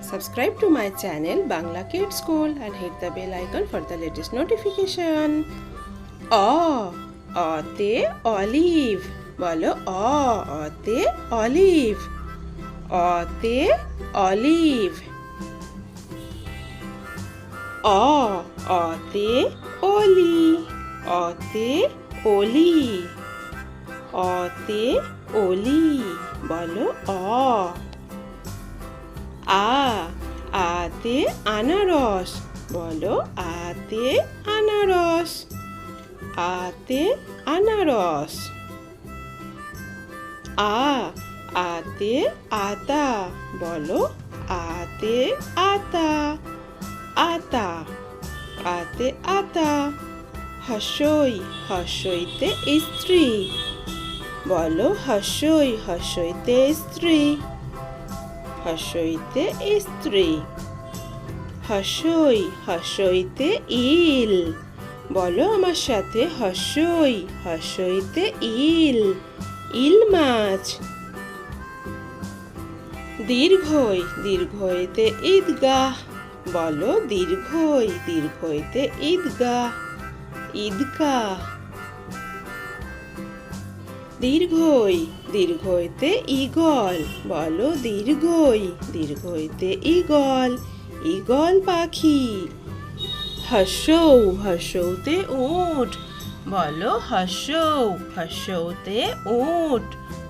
Subscribe to my channel Bangla Kids School and hit the bell icon for the latest notification. অ অতে olive বলো অ অতে olive অতে olive অ অতে অলি অতে অলি অতে অলি বলো অ আ, আতে আনারস, বলো আতে আনারস আতে আনারস। আ, আতে আতা, বলো আতে আতা আতা, আতে আতা। হসই, হসইতে স্ত্রী, বলো হসই, হসইতে স্ত্রী। হসইতে স্ত্রী। হসই, হসইতে ইল। বলো আমার সাথে হসই, হসইতে ইল। ইল মাছ। দীর্ঘই, দীর্ঘইতে ঈদগাহ। বলো দীর্ঘই, দীর্ঘইতে ঈদগাহ। ঈদগাহ। দীর্ঘই, দীর্ঘইতে ইগল বলো দীর্ঘই, দীর্ঘইতে ইগল ইগল পাখি। হসৌ হসৌতে উট, বলো হসৌ হসৌতে উট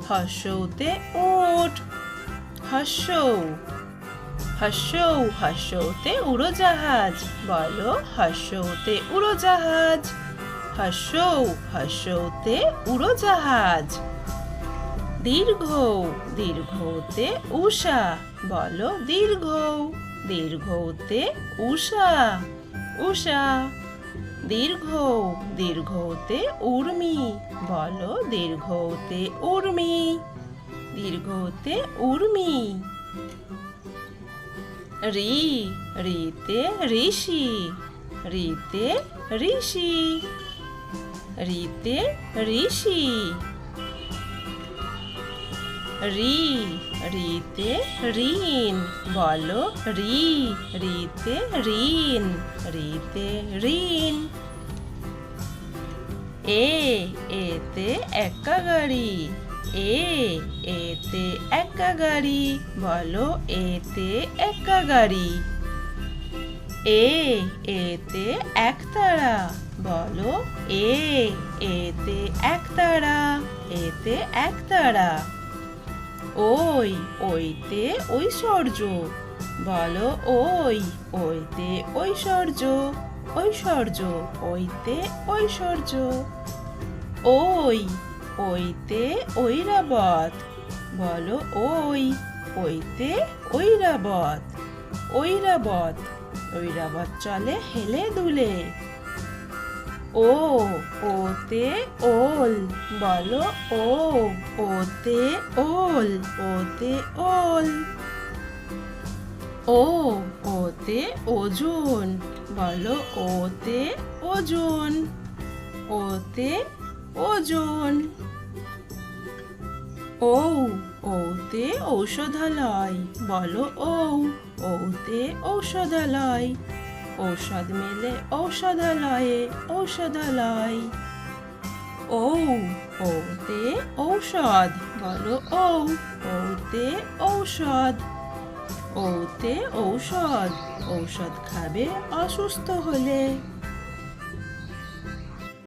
হসৌতে উট। হসৌ হসৌ হসৌতে উড়োজাহাজ, বলো হসৌতে উড়োজাহাজ। হসৌ হসৌতে উড়োজাহাজ। দীর্ঘ, দীর্ঘতে উষা বলো, দীর্ঘ, দীর্ঘতে উষা উষা দীর্ঘ, দীর্ঘতে উর্মি। বলো, দীর্ঘতে উর্মি। দীর্ঘতে উর্মি। রি, রিতে ঋষি। রিতে ঋষি। রিতে ঋষি। রি রিতে ঋণ। বলো রি রিতে ঋণ। রিতে ঋণ। এ, এতে একা গাড়ি। এ, এতে একা গাড়ি। বলো এতে একা গাড়ি। এ, এতে একতারা বলো, এ, এতে একতারা এতে একতারা ওই, ওইতে ঐশ্বর্য, বলো, ওই, ওইতে ঐশ্বর্য ঐশ্বর্য, ওইতে ঐশ্বর্য। ওই, ওইতে ঐরাবত, বলো, ওই, ওইতে ঐরাবত ঐরাবত। ঐরাবত চলে হেলে দুলে। ও, ওতে ওল, বলো ও, ওতে ওল ওতে ওল। ও, ওতে ওজন, বলো ওতে ওজন ওতে ওজন। ও ওতে ঔষধালয়, বলো ও ওতে ঔষধালয়। ঔষধ মেলে ঔষধালয়ে ঔষধালয়। ও ওতে ঔষধ, বলো ও ওতে ঔষধ। ওতে ঔষধ ঔষধ খাবে অসুস্থ হলে।